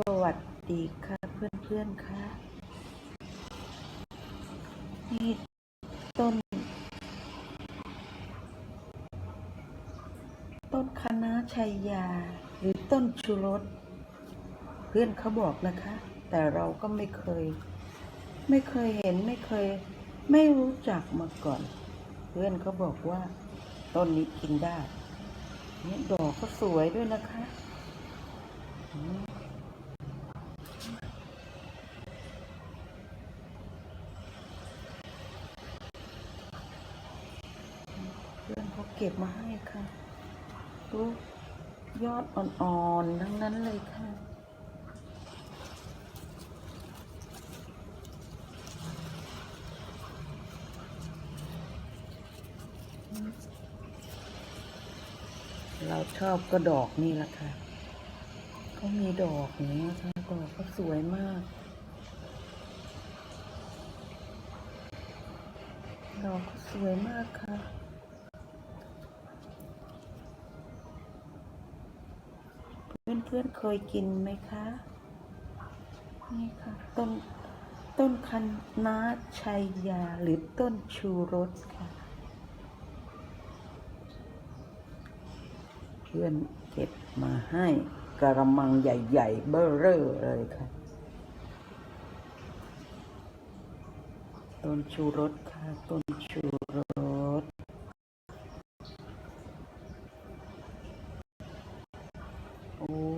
สวัสดีค่ะเพื่อนๆค่ะ นี่ต้น ต้นคะน้าชัยยา หรือต้นชูรส เพื่อนเขาบอกนะคะ แต่เราก็ไม่เคย ไม่เคยเห็นไม่เคย ไม่รู้จักมาก่อน เพื่อนเขาบอกว่า ต้นนี้กินได้เนี่ยดอกก็สวยด้วยนะคะม เก็บมาให้ค่ะดูยอดอ่อนๆทั้งนั้นเลยค่ะ เราชอบก็ดอกนี่แหละค่ะเขามีดอกอย่างนี้ยค่ะดอกก็สวยมาก ดอกก็สวยมากค่ะ พื่อนเคยกินไหมคะ นี่ค่ะ ต้นต้นคันนาชัยยาหรือต้นชูรสค่ะ เพื่อนเก็บมาให้กระมังใหญ่ๆ เบ้อเร่อเลยค่ะ ต้นชูรสค่ะ ต้นชูรส โอ้